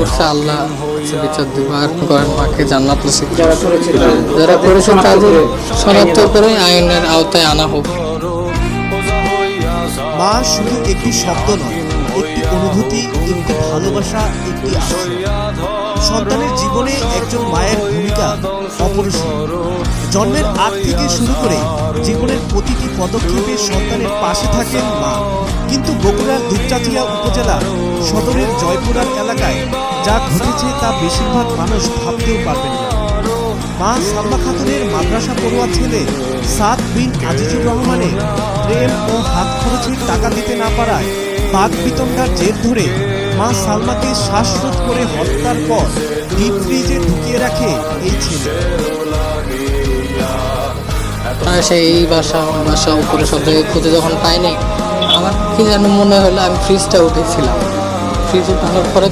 করছে আল্লাহ। বিচার দিব আর করেন মাকে জান্নাত নসিব যারা করেছে করেছেন তাদের শনাক্ত করে আইনের আওতায় আনা হোক। মা শুধু একটি শব্দ নয় একটি অনুভূতি একটি ভালোবাসা একটি সন্তানের জীবনে একজন মায়ের ভূমিকা অপরিসীম। জন্মের আগ থেকে শুরু করে জীবনের প্রতিটি পদক্ষেপে সন্তানের পাশে থাকেন মা। কিন্তু বগুড়ার দুপচাচিয়া উপজেলা সদরের জয়পুরার এলাকায় যা ঘটেছে তা বেশিরভাগ মানুষ ভাবতেও পারবেন না। মা সালমা খাতুনের মাদ্রাসা পড়ুয়া ছেলে সাদ বিন আজিজুর রহমানের প্রেম ও হাত খরচের টাকা দিতে না পারায় বাঘ বিতণ্ডার জের ধরে মা সালমাকে শ্বাসরোধ করে হত্যার পর ডিপ ফ্রিজে ঢুকিয়ে রাখে এই ছেলে। সেই বাসা বাসা উপরে সব জায়গায় খুঁজে যখন পাইনি, আমার কি যেন মনে হলো আমি ফ্রিজটা উঠেছিলাম। ফ্রিজ টানার পরে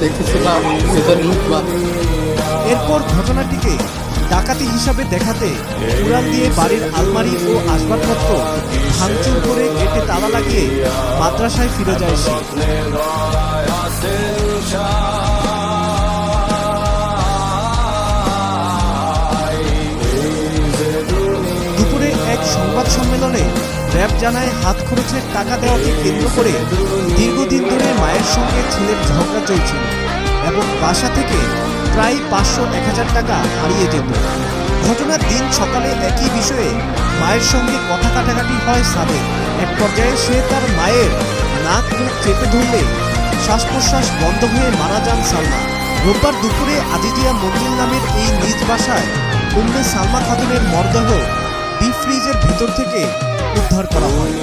ভেতরে লুকবা। এরপর ঘটনাটিকে ডাকাতি হিসাবে দেখাতে উড়াল দিয়ে বাড়ির আলমারি ও আসবাবপত্র ভাঙচুর করে কেটে তালা লাগিয়ে মাদ্রাসায় ফিরে যায় সে। এক সংবাদ সম্মেলনে র্যাব জানায় হাত খরচের টাকা দেওয়াকে কেন্দ্র করে দীর্ঘদিন ধরে মায়ের সঙ্গে ছেলের ঝগড়া চলছিল এবং বাসা থেকে প্রায় পাঁচশো এক হাজার টাকা হারিয়ে যেত। ঘটনার দিন সকালে একই বিষয়ে মায়ের সঙ্গে কথা কাটাকাটি হয় সাদের এক পর্যায়ে সে তার মায়ের নাক মুখ চেপে ধরলে শ্বাস প্রশ্বাস বন্ধ হয়ে মারা যান সালমা। রোববার দুপুরে আজিজিয়া মঞ্জুর নামের এই নিজ বাসায় উম্মে সালমা খাতুনের মরদেহ ডিপ ফ্রিজের ভিতর থেকে উদ্ধার করা হয়।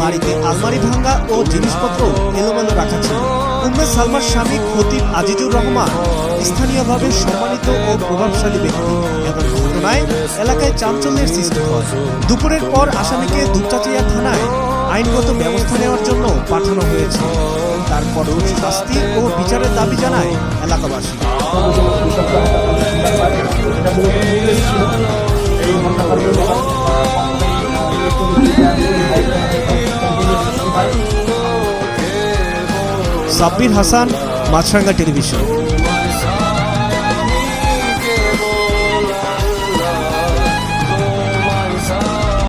বাড়িতে আলমারি ভাঙ্গা ও জিনিসপত্র এলোমেলো রাখা ছিল। উম্মে সালমার স্বামী খতিব আজিজুর রহমান স্থানীয়ভাবে সম্মানিত ও প্রভাবশালী ব্যক্তি। এবং ঘটনায় এলাকায় চাঞ্চল্যের সৃষ্টি হয়। দুপুরের পর আসামিকে দুপচাচিয়া থানায় আইনগত ব্যবস্থা নেওয়ার জন্য পাঠানো হয়েছে। তার কঠোর শাস্তি ও বিচারের দাবি জানায় এলাকাবাসী। সাব্বির হাসান মাছরাঙ্গা টেলিভিশন